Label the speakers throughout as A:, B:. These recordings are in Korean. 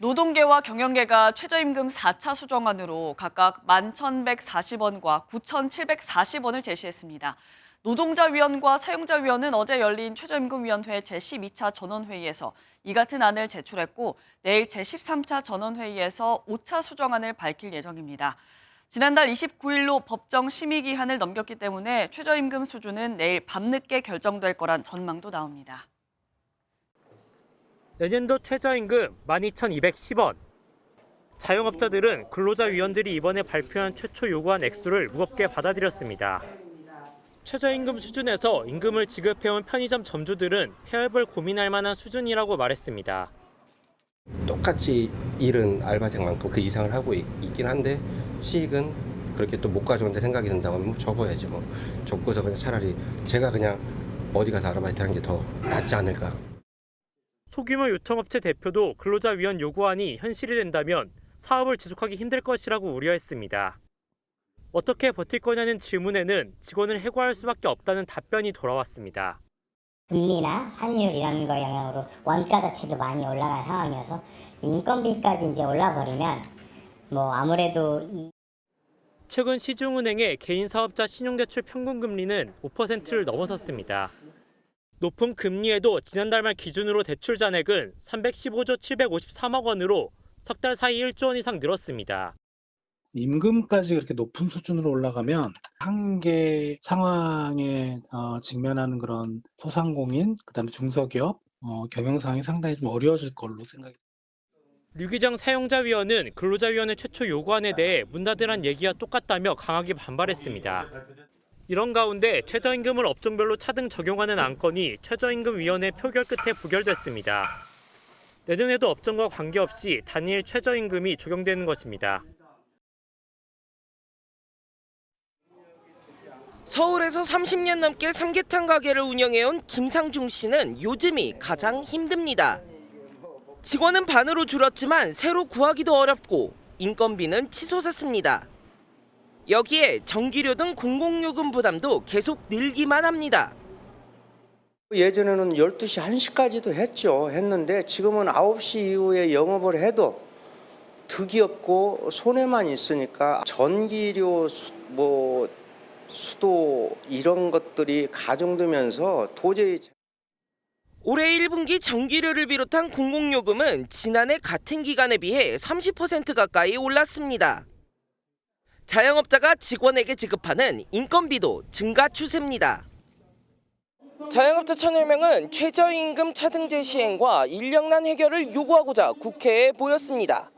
A: 노동계와 경영계가 최저임금 4차 수정안으로 각각 11,140원과 9,740원을 제시했습니다. 노동자위원과 사용자위원은 어제 열린 최저임금위원회 제12차 전원회의에서 이 같은 안을 제출했고 내일 제13차 전원회의에서 5차 수정안을 밝힐 예정입니다. 지난달 29일로 법정 심의 기한을 넘겼기 때문에 최저임금 수준은 내일 밤늦게 결정될 거란 전망도 나옵니다.
B: 내년도 최저임금 12,210원. 자영업자들은 근로자위원들이 이번에 발표한 최초 요구한 액수를 무겁게 받아들였습니다. 최저임금 수준에서 임금을 지급해온 편의점 점주들은 폐업을 고민할 만한 수준이라고 말했습니다.
C: 똑같이 일은 알바생만큼 그 이상을 하고 있, 긴 한데 수익은 그렇게 또 못 가져온다 생각이 든다고 하면 뭐 접어야죠. 뭐 접고서 그냥 차라리 제가 그냥 어디 가서 아르바이트 하는 게 더 낫지 않을까.
B: 소규모 유통업체 대표도 근로자 위원 요구안이 현실이 된다면 사업을 지속하기 힘들 것이라고 우려했습니다. 어떻게 버틸 거냐는 질문에는 직원을 해고할 수밖에 없다는 답변이 돌아왔습니다.
D: 금리나 환율 이런 거 영향으로 원가 자체도 많이 올라간 상황이어서 인건비까지 이제 올라 버리면 뭐 아무래도 이
B: 최근 시중은행의 개인 사업자 신용대출 평균 금리는 5%를 넘어섰습니다. 높은 금리에도 지난달 말 기준으로 대출 잔액은 315조 753억 원으로 석 달 사이 1조 원 이상 늘었습니다.
E: 임금까지 그렇게 높은 수준으로 올라가면 한계 상황에 어, 직면하는 그런 소상공인, 그다음에 중소기업 어, 경영 상황이 상당히 좀 어려워질 걸로 생각이
B: 류기정 사용자위원은 근로자위원회 최초 요구안에 대해 문 닫으란 얘기와 똑같다며 강하게 반발했습니다. 이런 가운데 최저임금을 업종별로 차등 적용하는 안건이 최저임금위원회 표결 끝에 부결됐습니다. 내년에도 업종과 관계없이 단일 최저임금이 적용되는 것입니다.
F: 서울에서 30년 넘게 삼계탕 가게를 운영해온 김상중 씨는 요즘이 가장 힘듭니다. 직원은 반으로 줄었지만 새로 구하기도 어렵고 인건비는 치솟았습니다. 여기에 전기료 등 공공요금 부담도 계속 늘기만 합니다.
G: 예전에는 12시, 1시까지도 했죠. 했는데 지금은 9시 이후에 영업을 해도 득이 없고 손해만 있으니까 전기료, 수- 뭐 수도 이런 것들이 가중되면서 도저히
F: 올해 1분기 전기료를 비롯한 공공요금은 지난해 같은 기간에 비해 30% 가까이 올랐습니다. 자영업자가 직원에게 지급하는 인건비도 증가 추세입니다. 자영업자 천여 명은 최저임금 차등제 시행과 인력난 해결을 요구하고자 국회에 모였습니다.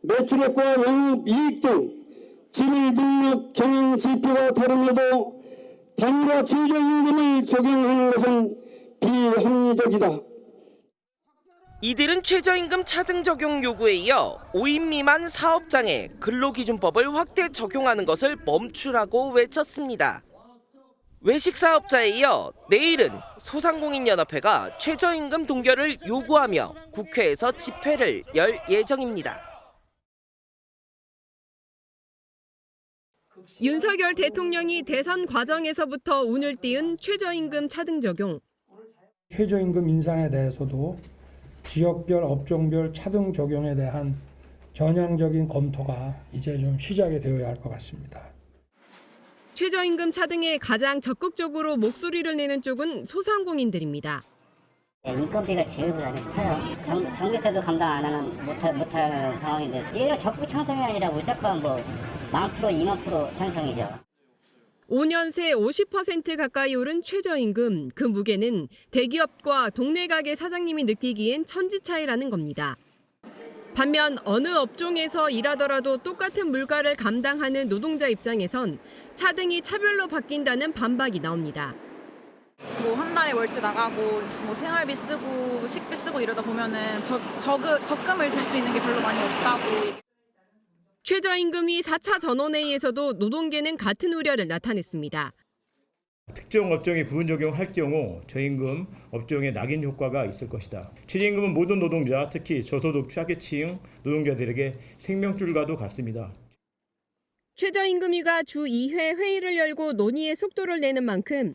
H: 매출액과 영업이익 등 진일 능력 경영 지표가 다름에도 단일화 최저임금을 적용하는 것은 비합리적이다.
F: 이들은 최저임금 차등 적용 요구에 이어 5인 미만 사업장에 근로기준법을 확대 적용하는 것을 멈추라고 외쳤습니다. 외식 사업자에 이어 내일은 소상공인연합회가 최저임금 동결을 요구하며 국회에서 집회를 열 예정입니다.
I: 윤석열 대통령이 대선 과정에서부터 운을 띄운 최저임금 차등 적용.
J: 최저임금 인상에 대해서도 지역별 업종별 차등 적용에 대한 전향적인 검토가 이제 좀 시작이 되어야 할 것 같습니다.
I: 최저임금 차등에 가장 적극적으로 목소리를 내는 쪽은 소상공인들입니다.
D: 인건비가 제일 부담이 커요. 정, 정부에서도 감당 안 하는 못할 못할 상황인데 얘가 적극 찬성이 아니라 무조건 뭐 만 프로, 2만 프로 찬성이죠.
I: 5년 새 50% 가까이 오른 최저임금 그 무게는 대기업과 동네 가게 사장님이 느끼기엔 천지 차이라는 겁니다. 반면 어느 업종에서 일하더라도 똑같은 물가를 감당하는 노동자 입장에선 차등이 차별로 바뀐다는 반박이 나옵니다.
K: 뭐 한 달에 월세 나가고 뭐 생활비 쓰고 식비 쓰고 이러다 보면은 적, 적, 적금을 들 수 있는 게 별로 많이 없다고
I: 최저임금이 4차 전원회의에서도 노동계는 같은 우려를 나타냈습니다.
L: 특정 업종에 부분 적용할 경우 저임금 업종에 낙인 효과가 있을 것이다. 최저임금은 모든 노동자, 특히 저소득 취약계층 노동자들에게 생명줄과도 같습니다.
I: 최저임금위가 주 2회 회의를 열고 논의의 속도를 내는 만큼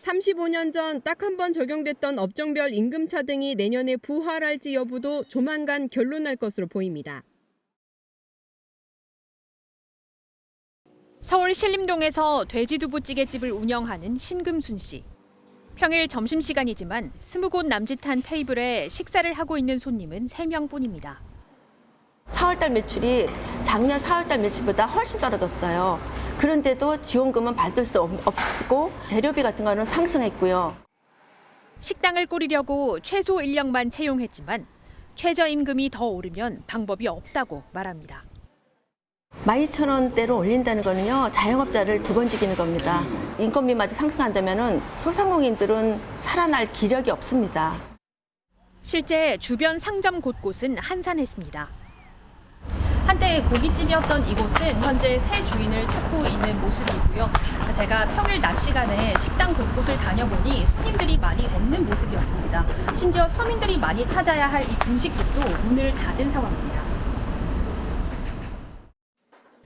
I: 35년 전 딱 한 번 적용됐던 업종별 임금 차 등이 내년에 부활할지 여부도 조만간 결론날 것으로 보입니다.
M: 서울 신림동에서 돼지두부찌개집을 운영하는 신금순 씨. 평일 점심시간이지만 스무 곳 남짓한 테이블에 식사를 하고 있는 손님은 세명뿐입니다
N: 4월달 매출이 작년 4월달 매출보다 훨씬 떨어졌어요. 그런데도 지원금은 받을 수 없- 없고 재료비 같은 거는 상승했고요.
M: 식당을 꾸리려고 최소 인력만 채용했지만 최저임금이 더 오르면 방법이 없다고 말합니다.
N: 12,000원대로 올린다는 거는요. 자영업자를 두번 죽이는 겁니다. 인건비마저 상승한다면 소상공인들은 살아날 기력이 없습니다.
M: 실제 주변 상점 곳곳은 한산했습니다. 한때 고깃집이었던 이곳은 현재 새 주인을 찾고 있는 모습이고요. 제가 평일 낮 시간에 식당 곳곳을 다녀보니 손님들이 많이 없는 모습이었습니다. 심지어 서민들이 많이 찾아야 할 이 분식집도 문을 닫은 상황입니다.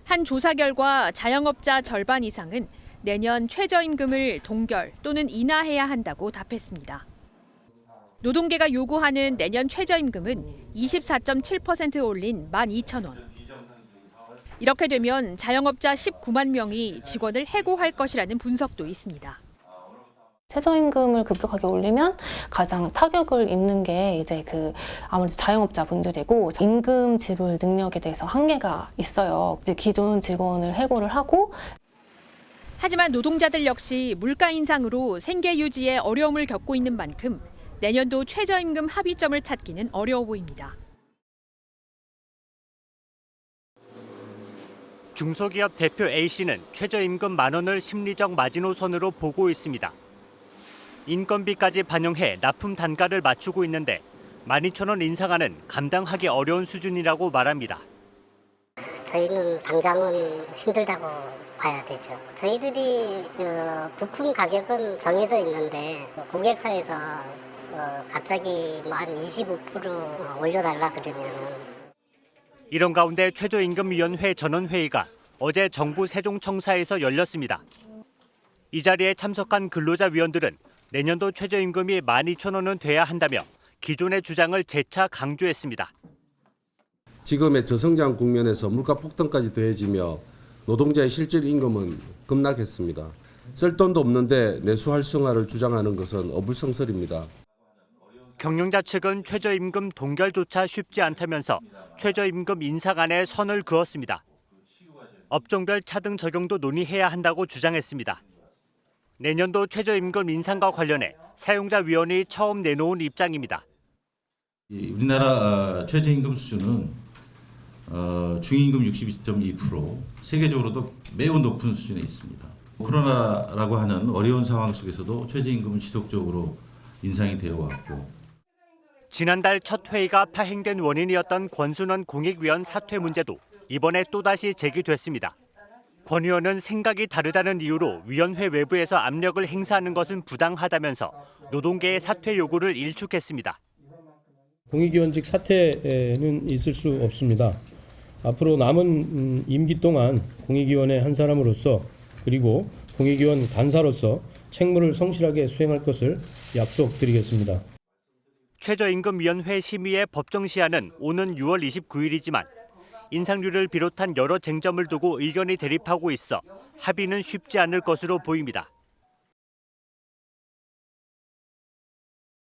M: 한 조사 결과 자영업자 절반 이상은 내년 최저임금을 동결 또는 인하해야 한다고 답했습니다. 노동계가 요구하는 내년 최저임금은 24.7% 올린 12,000원. 이렇게 되면 자영업자 19만 명이 직원을 해고할 것이라는 분석도 있습니다.
O: 최저임금을 급격하게 올리면 가장 타격을 입는 게 이제 그 아무래도 자영업자분들이고 임금 지불 능력에 대해서 한계가 있어요. 이제 기존 직원을 해고를 하고
M: 하지만 노동자들 역시 물가 인상으로 생계 유지에 어려움을 겪고 있는 만큼 내년도 최저임금 합의점을 찾기는 어려워 보입니다.
P: 중소기업 대표 A씨는 최저임금 만 원을 심리적 마지노선으로 보고 있습니다. 인건비까지 반영해 납품 단가를 맞추고 있는데 12,000원 인상하는 감당하기 어려운 수준이라고 말합니다.
D: 저희는 당장은 힘들다고 봐야 되죠. 저희들이 그 부품 가격은 정해져 있는데 고객사에서 어, 갑자기 뭐한25% 올려달라 그러면
P: 이런 가운데 최저임금위원회 전원회의가 어제 정부 세종청사에서 열렸습니다. 이 자리에 참석한 근로자 위원들은 내년도 최저임금이 12,000원은 돼야 한다며 기존의 주장을 재차 강조했습니다.
Q: 지금의 저성장 국면에서 물가 폭등까지 더해지며 노동자의 실질 임금은 급락했습니다. 쓸 돈도 없는데 내수 활성화를 주장하는 것은 어불성설입니다.
P: 경영자 측은 최저임금 동결조차 쉽지 않다면서 최저임금 인상안에 선을 그었습니다. 업종별 차등 적용도 논의해야 한다고 주장했습니다. 내년도 최저임금 인상과 관련해 사용자위원회이 처음 내놓은 입장입니다.
R: 이 우리나라 어, 최저임금 수준은 어, 중임금 62.2% 세계적으로도 매우 높은 수준에 있습니다. 코로나라고 하는 어려운 상황 속에서도 최저임금은 지속적으로 인상이 되어 왔고
P: 지난달 첫 회의가 파행된 원인이었던 권순원 공익위원 사퇴 문제도 이번에 또다시 제기됐습니다. 권 의원은 생각이 다르다는 이유로 위원회 외부에서 압력을 행사하는 것은 부당하다면서 노동계의 사퇴 요구를 일축했습니다.
S: 공익위원직 사퇴는 있을 수 없습니다. 앞으로 남은 음, 임기 동안 공익위원회 한 사람으로서 그리고 공익위원 간사로서 책무를 성실하게 수행할 것을 약속드리겠습니다.
P: 최저임금위원회 심의의 법정 시한은 오는 6월 29일이지만 인상률을 비롯한 여러 쟁점을 두고 의견이 대립하고 있어 합의는 쉽지 않을 것으로 보입니다.